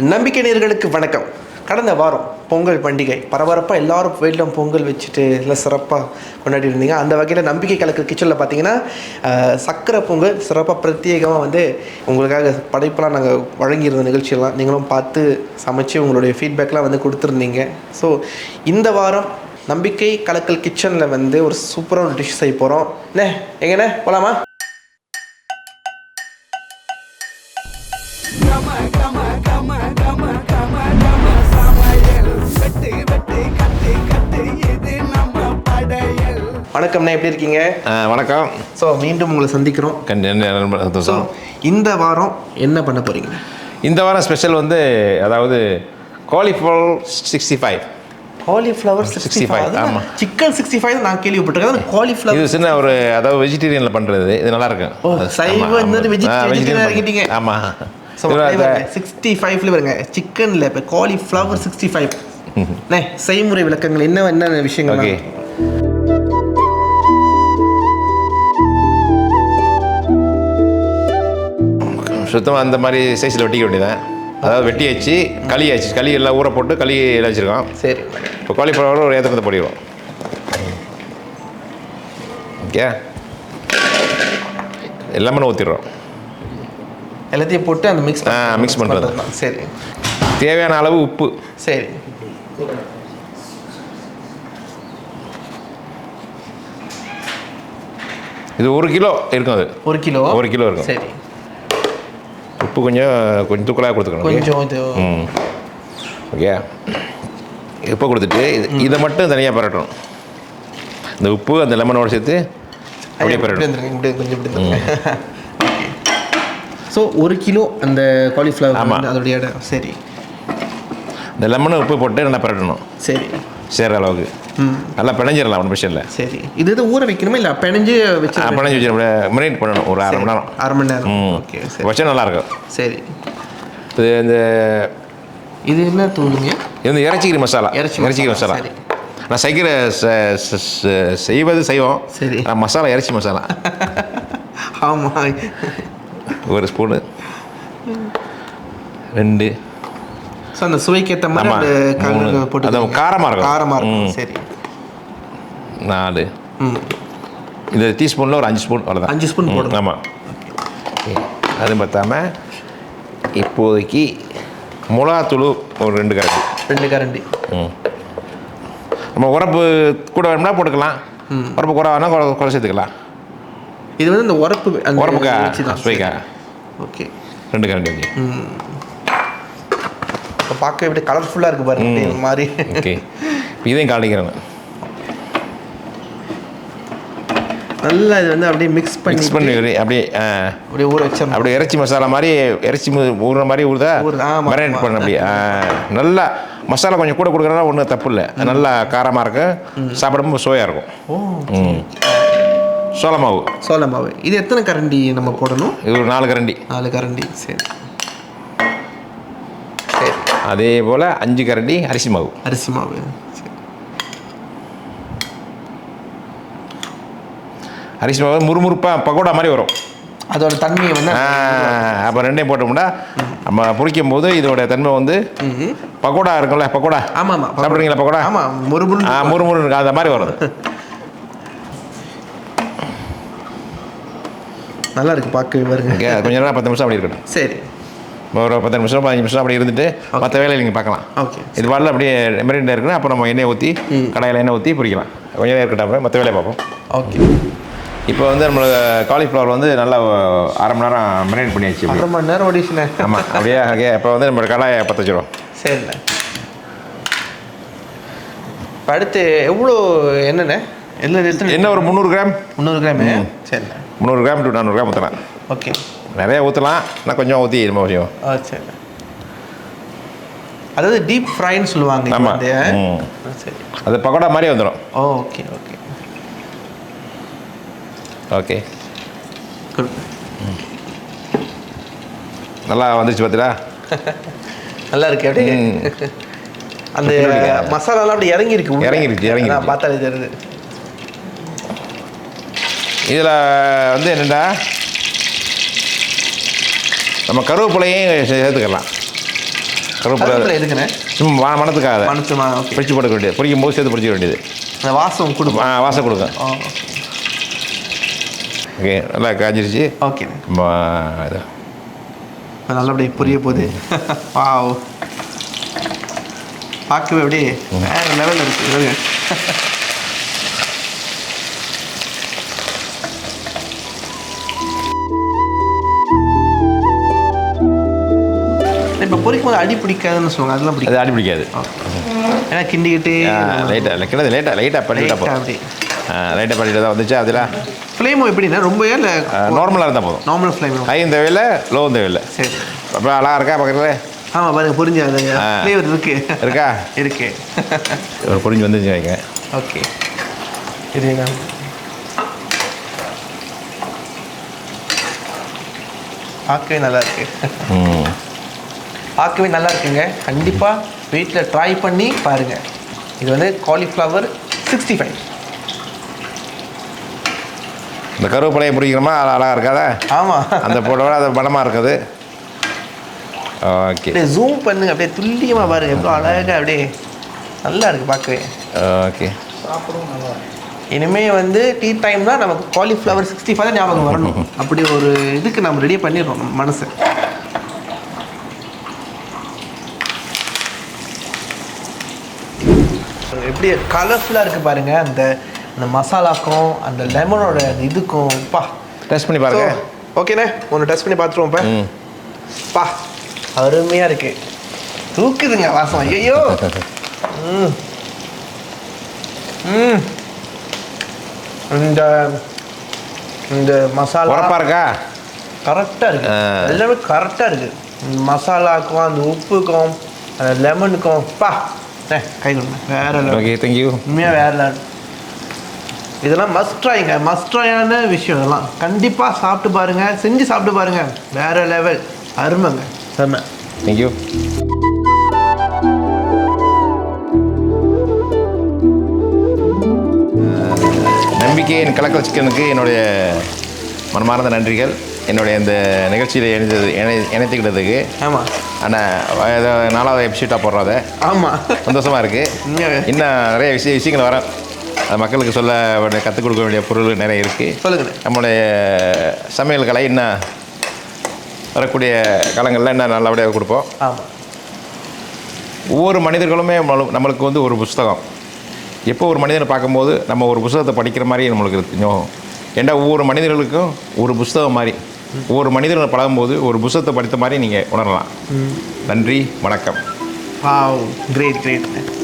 நம்பிக்கை நேர்களுக்கு வணக்கம். கடந்த வாரம் பொங்கல் பண்டிகை பரபரப்பாக எல்லாரும் வீட்டிலும் பொங்கல் வச்சுட்டு எல்லாம் சிறப்பாக கொண்டாடி இருந்தீங்க. அந்த வகையில் நம்பிக்கை கலக்கு கிச்சனில் பார்த்தீங்கன்னா சக்கரை பொங்கல் சிறப்பாக பிரத்யேகமாக வந்து உங்களுக்காக படைப்பெல்லாம் நாங்கள் வழங்கியிருந்த நிகழ்ச்சியெல்லாம் நீங்களும் பார்த்து சமைச்சு உங்களுடைய ஃபீட்பேக்லாம் வந்து கொடுத்துருந்தீங்க. ஸோ இந்த வாரம் நம்பிக்கை கலக்கல் கிச்சனில் வந்து ஒரு சூப்பரான ஒரு டிஷ் செய்ய போகிறோம் என்ன எங்கண்ணே? போகலாமா வணக்கம்ண்ணே எப்படி இருக்கீங்க? வணக்கம். ஸோ மீண்டும் உங்களை சந்திக்கிறோம். சந்தோஷம். இந்த வாரம் என்ன பண்ண போறீங்க? இந்த வாரம் ஸ்பெஷல் வந்து அதாவது cauliflower sixty five cauliflower sixty 65, five ஆமா. சிக்கன் சிக்ஸ்டி ஃபைவ் நான் கேள்விப்பட்டிருக்கேன். இது காலிஃப்ளவர் சின்ன ஒரு அதாவது வெஜிடேரியனில் பண்ணுறது இது நல்லா இருக்கும் ஓ, சைவ ஆமா, இந்த ஆமா. வெஜி- ஆ, vegetarian vegetarian ஆக்கிட்டீங்க. ஆமாம் சிக்ஸ்டி ஃபைவ் ஃப்ளேவருங்க சிக்கனில் இப்போ காலிஃப்ளவர் சிக்ஸ்டி ஃபைவ் செய்முறை விளக்கங்கள் என்ன என்ன விஷயங்கள் ஓகே. சுத்தமாக அந்த மாதிரி சைஸில் வெட்டிக்க வேண்டியதான் அதாவது வெட்டி வச்சு களி ஆச்சு. களி எல்லாம் ஊற போட்டு களி எல்லாம் வச்சுருக்கோம். சரி. இப்போ காலிஃப்ளவர் ஒரு ஏத்தனத்தை போடிடுவோம் ஓகே? எல்லாமே ஊற்றிடுறோம் எல்லாத்தையும் போட்டு அந்த மிக்ஸ் ஆ, mix பண்றது. சரி. தேவையான அளவு உப்பு. சரி. இது ஒரு கிலோ இருக்கும் அது. ஒரு கிலோ? ஒரு கிலோ இருக்கும். சரி. உப்பு கொஞ்சம் கொஞ்சம் தூக்கலாக கொடுத்துக்கணும்? கொஞ்சம் இது ம். ஓகே உப்பு கொடுத்துட்டு இது இதை மட்டும் தனியாக பரட்டணும். இந்த உப்பு அந்த லெமனோட சேர்த்து அப்படியே பரட்டணும். இப்படி கொஞ்சம் இப்படி ஸோ ஒரு கிலோ அந்த காலிஃப்ளவர் ஆமா. வந்து அதோடைய இடம் சரி. இந்த லெமனும் உப்பு போட்டு நல்லா பரட்டணும். சரி. சேர்ற அளவுக்கு. நல்லா பிணைஞ்சிடலாம் ஒன்றும் பிரச்சனை இல்லை. சரி. இது இது ஊற வைக்கணுமா? இல்லை பிணைஞ்சு வச்சு பிணைஞ்சி வச்சு மினிட் பண்ணணும். ஒரு அரை மணி நேரம். அரை மணி நேரம். ஓகே வச்சா நல்லா இருக்கும். சரி. இது இந்த இது என்ன தூளுங்க? இது வந்து இறைச்சிக்கிற மசாலா. இறைச்சி இறைச்சிக்கிற மசாலா. நான் செய்கிற ச- ச- ச- செய்வது செய்வோம் சரி. ஆனா மசாலா இறைச்சி மசாலா. ஆமாம் ஒரு ஸ்பூனு. ரெண்டு. ஸோ அந்த சுவைக்கேற்ற மாதிரி போட்டு அது காரமா இருக்கும். காரமாக இருக்கும். சரி. நாலு. ம் இந்த டீஸ்பூனில் ஒரு அஞ்சு ஸ்பூன் அவ்வளோதான் அஞ்சு ஸ்பூன் போடணும் ஆமாம் அது பார்த்தாம இப்போதைக்கு மிளகாத்தூள் ஒரு ரெண்டு கரண்டி. ரெண்டு கரண்டி. ம். நம்ம உரப்பு கூட வேணும்னா போட்டுக்கலாம். உரப்பு கூட வேணா குறை குறை சேர்த்துக்கலாம். இது வந்து இந்த உரப்பு அந்த உரப்புக்கா? சுவைக்கா? ஓகே. ரெண்டு கரண்டி ஓகே. இப்போ பார்க்க இப்படி கலர்ஃபுல்லாக இருக்கு பாருங்க. இந்த மாதிரி. ஓகே. இப்போ இதையும் காலிக்கிறேன். நல்லா இது வந்து அப்படியே மிக்ஸ் பண்ணி மிக்ஸ் பண்ணி அப்படியே அப்படியே ஊற வச்சிடணும் அப்படியே இறைச்சி மசாலா மாதிரி இறைச்சி ஊறுற மாதிரி ஊறுதா? மேரினேட். பண்ண அப்படியே நல்லா மசாலா கொஞ்சம் கூட கொடுக்குறதுனா ஒன்றும் தப்பு இல்லை. நல்லா காரமாக இருக்கும் சாப்பிடும்போது சுவையாக இருக்கும். ஓ ம். சோள மாவு. சோள மாவு. இது எத்தனை கரண்டி நம்ம போடணும்? இது ஒரு நாலு கரண்டி. நாலு கரண்டி சரி. சரி. அதே போல் அஞ்சு கரண்டி அரிசி மாவு. அரிசி மாவு சரி அரிசி மாவு முறுமுறுப்பாக பக்கோடா மாதிரி வரும். அதோட தன்மையை வந்து அப்போ ரெண்டையும் போட்டோம்னா நம்ம பொரிக்கும் போது இதோட தன்மை வந்து. பக்கோடா இருக்கும்ல பக்கோடா. ஆமா ஆமா சாப்பிட்றீங்களா பக்கோடா? ஆமா முறுமுறு ஆ முறுமுறு இருக்கு அந்த மாதிரி வரும். நல்லா இருக்கு பார்க்க பாருங்க. கொஞ்ச நேரம் பத்து நிமிஷம் அப்படி இருக்கட்டும். சரி. ஒரு பத்து நிமிஷம் பதினஞ்சு நிமிஷம் அப்படி இருந்துட்டு மற்ற வேலையை நீங்கள் பார்க்கலாம். ஓகே. இது பாடல அப்படியே மெரிண்டாக இருக்குன்னா அப்போ நம்ம எண்ணெய் ஊற்றி கடாயில் எண்ணெய் ஊற்றி பொரிக்கலாம் கொஞ்ச நேரம் இருக்கட்டும் அப்புறம் மற்ற வேலையை பார்ப்போம். ஓகே. இப்போ வந்து நம்மளுக்கு காலிஃப்ளவர் வந்து நல்லா அரை மணி நேரம் மெரினேட் பண்ணியாச்சு அரை மணி நேரம் ஓடிச்சுண்ணே ஆமாம் அப்படியே ஓகே இப்போ வந்து நம்ம கடாயை பற்ற வச்சிருவோம் சரிண்ணே. இப்போ அடுத்து எவ்வளோ என்னண்ணே? என்ன என்ன ஒரு முந்நூறு கிராம்? முந்நூறு கிராமு? சரிண்ணே. முந்நூறு கிராம் டு நானூறு கிராம் ஊற்றலாம் ஓகே. நிறைய ஊற்றலாம் நான் கொஞ்சம் ஊற்றி நம்ம விஷயம் ஆ சரிண்ணே. அதாவது டீப் ஃப்ரைன்னு சொல்லுவாங்க இது ஆமா. வந்து. ம். ஆ, சரி. அது பக்கோடா மாதிரி வந்துடும் ஓகே ஓகே. ஓகே. நல்லா வந்துருச்சு பார்த்தீங்களா நல்லா இருக்கு அப்படியே. அந்த. மசாலாலாம் அப்படி இறங்கிருக்கு உள்ள. இறங்கிருச்சு, இறங்கிருச்சு. அதான் பார்த்தாலே தெரியுது. இதில் வந்து என்னென்னா நம்ம கருவேப்பிலையும் சேர்த்துக்கலாம். கருவேப்பிலை எதுக்குண்ணே சும்மா ம- மணத்துக்காக மனசுமா ஓகே. பிடிச்சி போட வேண்டியது. பொரிக்கும் போது சேர்த்து பிடிச்சிக்க வேண்டியது. அந்த வாசம் கொடுக்கும் ஆ, வாசம் கொடுக்கும். ஓகே நல்லா காஞ்சிருச்சு. ம, இது. இப்போ நல்லபடியாக புரிய போகுது. வாவ். பார்க்கவே அப்படியே வேற லெவலில் இருக்கு இருங்க. இப்போ பொரிக்கும் போது அடி பிடிக்காதுன்னு சொல்லுவாங்க அதெல்லாம் பிடிக்கும் அது அடி பிடிக்காது. ஏன்னா கிண்டிக்கிட்டு லைட்டாக கிட்டது லேட்டாக லைட்டாக பண்ணிட்டா அப்படி லைட்டாக பண்ணிட்டு தான் வந்துச்சு. அதில் ஃப்ளேமும் எப்படின்னா ரொம்ப இல்லை நார்மலாக இருந்தால் போதும். நார்மல் ஃப்ளேம் ஹையும் தேவையில்லை லோவும் தேவையில்லை. சரி. அப்புறம் அழகா இருக்கா பக்கத்தில்? ஆமாம் பாருங்க புரிஞ்சு அது. ஃப்ளேவர் இருக்கு. இருக்கா? இருக்கு. ஒரு புரிஞ்சு வந்துச்சு வைங்க. ஓகே. இது நான் பார்க்கவே நல்லா இருக்கு. பார்க்கவே நல்லா இருக்குங்க. கண்டிப்பாக வீட்டில் ட்ரை பண்ணி பாருங்க. இது வந்து காலிஃப்ளவர் சிக்ஸ்டி ஃபைவ் இந்த கருவேப்பிலையை பிடிக்கிறோமா அது அழகாக இருக்காதா? ஆமாம் அந்த போட்டோட அது படமாக இருக்குது. ஓகே. அப்படியே ஜூம் பண்ணுங்க அப்படியே துல்லியமாக பாருங்க எவ்வளோ அழகாக அப்படியே நல்லா இருக்கு பார்க்கவே. ஓகே. இனிமே வந்து டீ டைம் தான் நமக்கு காலிஃப்ளவர் சிக்ஸ்டி ஃபைவ் ஞாபகம் வரணும். அப்படி ஒரு இதுக்கு நம்ம ரெடி பண்ணிடுறோம் நம்ம மனசு. எப்படி கலர்ஃபுல்லாக இருக்குது பாருங்க அந்த அந்த மசாலாக்கும் அந்த லெமனோட இதுக்கும் பா. டெஸ்ட் பண்ணி பாருங்க. ஓகேண்ணே ஒன்று டெஸ்ட் பண்ணி பார்த்துருவோம் பா. அருமையாக இருக்கு. தூக்குதுங்க வாசம். ஐயோ ம். ம். இந்த இந்த மசாலா உரப்பா இருக்கா? கரெக்டாக இருக்கு. எல்லாமே கரெக்டாக இருக்கு. மசாலாக்கும் அந்த உப்புக்கும் அந்த லெமனுக்கும் பா. கை கொடுங்க. வேற. ஓகே தேங்க்யூ உண்மையாக வேற level. இதெல்லாம் மஸ்ட் ட்ரைங்க மஸ்ட் ட்ரையான விஷயம் இதெல்லாம். கண்டிப்பாக சாப்பிட்டு பாருங்க. செஞ்சு சாப்பிட்டு பாருங்க. வேற லெவல் அருமைங்க. செம்ம தேங்க்யூ நம்பிக்கையின் கலக்கல் சிக்கனுக்கு என்னுடைய மனமார்ந்த நன்றிகள். என்னுடைய இந்த நிகழ்ச்சியில் இணைந்தது இணை இணைத்துக்கிட்டதுக்கு. ஆமாம் ஆனால் நாலாவது எபிசோட்டாக போடுறத. ஆமாம் சந்தோஷமாக இருக்குது. இன்னும் நிறைய விஷய விஷயங்கள் வர அது மக்களுக்கு சொல்ல வேண்டிய கற்றுக் கொடுக்க வேண்டிய பொருள் நிறைய இருக்குது சொல்லுங்கண்ணே நம்மளுடைய சமையல் கலை இன்னும் வரக்கூடிய காலங்களில் இன்னும் நல்லபடியாக கொடுப்போம். ஒவ்வொரு மனிதர்களுமே நம்மளு- நம்மளுக்கு வந்து ஒரு புஸ்தகம். எப்போ ஒரு மனிதனை பார்க்கும்போது நம்ம ஒரு புஸ்தகத்தை படிக்கிற மாதிரி நம்மளுக்கு இருக்கு. ஞாபகம் ஏன்டா ஒவ்வொரு மனிதர்களுக்கும் ஒரு புஸ்தகம் மாதிரி. ஒவ்வொரு மனிதர்களை பழகும்போது ஒரு புஸ்தகத்தை படித்த மாதிரி நீங்கள் உணரலாம். நன்றி வணக்கம். Great great.